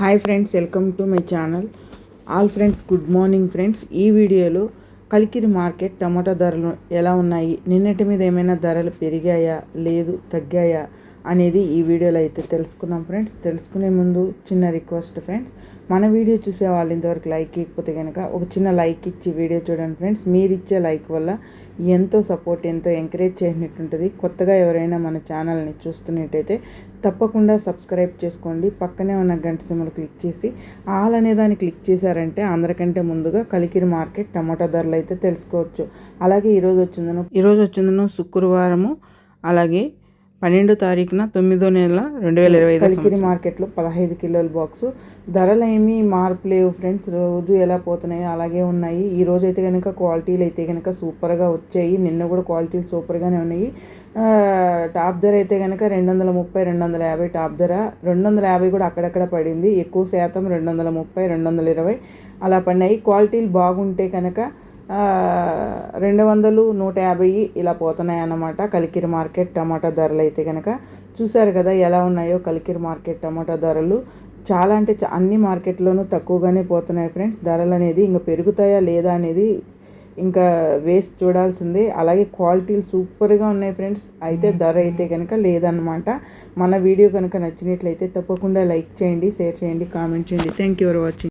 Hi friends welcome to my channel. All friends good morning friends. ఈ వీడియోలో Kalikiri market టమాటా ధరలు ఎలా ఉన్నాయి? నిన్నటి మీద ఏమైనా ధరలు పెరిగాయా? లేదు తగ్గాయా? అనేది ఈ వీడియోలో అయితే తెలుసుకుందాం ఫ్రెండ్స్. తెలుసుకునే ముందు చిన్న రిక్వెస్ట్ ఫ్రెండ్స్. మన వీడియో చూసే వాళ్ళు ఇంతవరకు లైక్ ఇవ్వకపోతే కనుక ఒక చిన్న లైక్ ఇచ్చి వీడియో చూడండి ఫ్రెండ్స్. మీరు ఇచ్చే లైక్ వల్ల ఎంతో సపోర్ట్ ఎంతో ఎంకరేజ్ చేసినట్టుంటుంది. కొత్తగా ఎవరైనా మన ఛానల్ని చూస్తున్నట్టయితే తప్పకుండా సబ్స్క్రైబ్ చేసుకోండి. పక్కనే ఉన్న గంట సిమ్మలు క్లిక్ చేసి ఆల్ అనే దాన్ని క్లిక్ చేశారంటే అందరికంటే ముందుగా కలికిరి మార్కెట్ టమాటా ధరలు అయితే తెలుసుకోవచ్చు. అలాగే ఈరోజు వచ్చిందను ఈరోజు వచ్చిందను శుక్రవారము అలాగే పన్నెండో తారీఖున తొమ్మిదో నెల రెండు వేల ఇరవై కలికిరి మార్కెట్లో పదహైదు కిలోల బాక్సు. ధరలు ఏమీ మార్పు లేవు ఫ్రెండ్స్. రోజు ఎలా పోతున్నాయో అలాగే ఉన్నాయి. ఈ రోజు అయితే కనుక క్వాలిటీలు అయితే కనుక సూపర్గా వచ్చాయి. నిన్న కూడా క్వాలిటీలు సూపర్గానే ఉన్నాయి. టాప్ ధర అయితే కనుక రెండు వందల ముప్పై రెండు వందల యాభై టాప్ ధర. రెండు వందల యాభై కూడా అక్కడక్కడ పడింది. ఎక్కువ శాతం రెండు వందల ముప్పై రెండు వందల ఇరవై అలా పడినాయి. క్వాలిటీలు బాగుంటే కనుక రెండు వందలు నూట యాభై ఇలా పోతున్నాయి అన్నమాట. కలికిరి మార్కెట్ టమాటా ధరలు అయితే కనుక చూసారు కదా ఎలా ఉన్నాయో కలికిరి మార్కెట్ టమాటా ధరలు. చాలా అంటే అన్ని మార్కెట్లోనూ తక్కువగానే పోతున్నాయి ఫ్రెండ్స్. ధరలు అనేది ఇంకా పెరుగుతాయా లేదా అనేది ఇంకా వేస్ట్ చూడాల్సిందే. అలాగే క్వాలిటీలు సూపర్గా ఉన్నాయి ఫ్రెండ్స్. అయితే ధర అయితే కనుక లేదనమాట మన వీడియో కనుక నచ్చినట్లయితే తప్పకుండా లైక్ చేయండి షేర్ చేయండి కామెంట్ చేయండి. Thank you for watching